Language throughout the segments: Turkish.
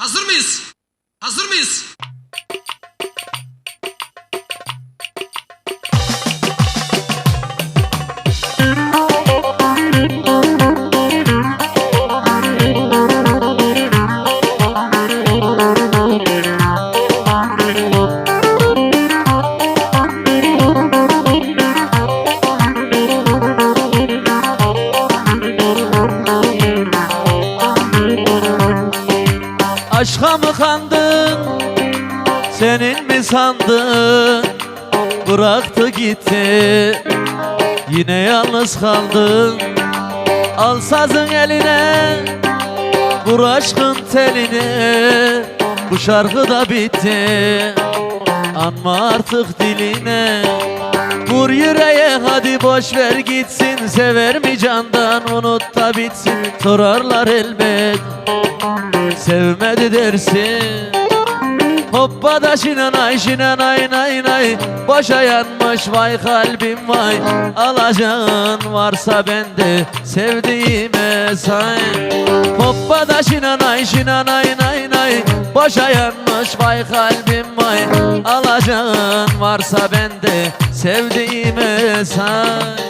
Hazır mıyız? Hazır mıyız? Aşka mı kandın? Senin mi sandın? Bıraktı gitti. Yine yalnız kaldın. Al sazın eline Vur aşkın teline Bu şarkı da bitti. Anma artık diline Vur yüreğe hadi boş ver gitsin. Sever mi candan unut da bitsin. Sorarlar elbet Sevmedi dersin. Hoppa da şinanay şinanay nay nay. Boşa yanmış vay kalbim vay. Alacağın varsa bende sevdiğime say. Hoppa da şinanay şinanay nay nay Boşa yanmış vay kalbim vay. Alacağın varsa bende sevdiğime say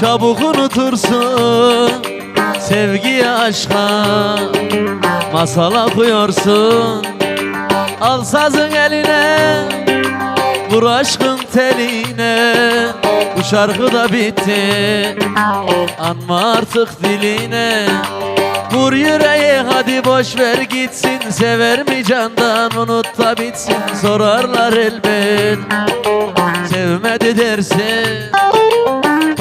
Çabuk unutursun Sevgiye aşka. Masala koyuyorsun Al sazın eline Vur aşkın teline. Bu şarkı da bitti. Anma artık diline. Vur yüreğe hadi boş ver gitsin. Sever mi candan unut da bitsin. Sorarlar elbet. Sevmedi dersin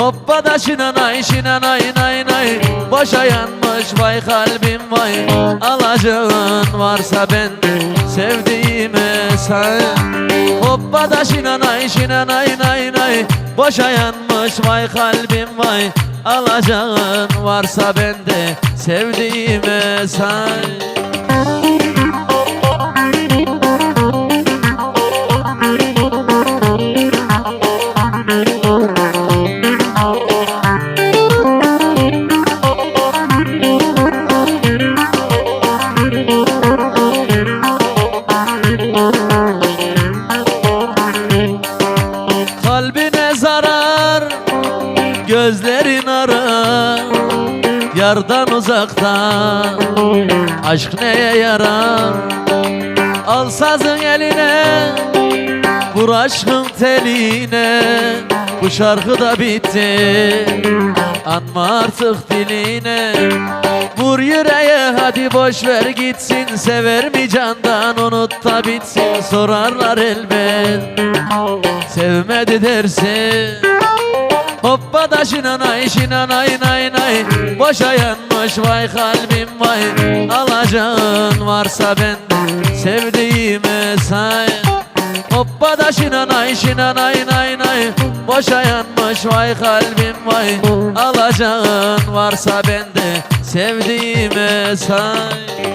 Hoppa da şinanay şinanay nay nay. Boşa yanmış vay kalbim vay. Alacağın varsa bende sevdiğime say Hoppa da şinanay şinanay nay nay. Boşa yanmış vay kalbim vay. Alacağın varsa bende sevdiğime say Yardan uzakta Aşk neye yarar? Al sazın eline Vur aşkın teline. Bu şarkı da bitti. Anma artık diline. Vur yüreğe hadi boş ver gitsin. Sever mi candan unut da bitsin. Sorarlar elbet. Sevmedi dersin. Hoppa da şinanay şinanay nay nay Boşa yanmış vay kalbim vay. Alacağın varsa bende Sevdiğime say. Hoppa da şinanay şinanay nay nay. Boşa yanmış vay kalbim vay. Alacağın varsa bende Sevdiğime say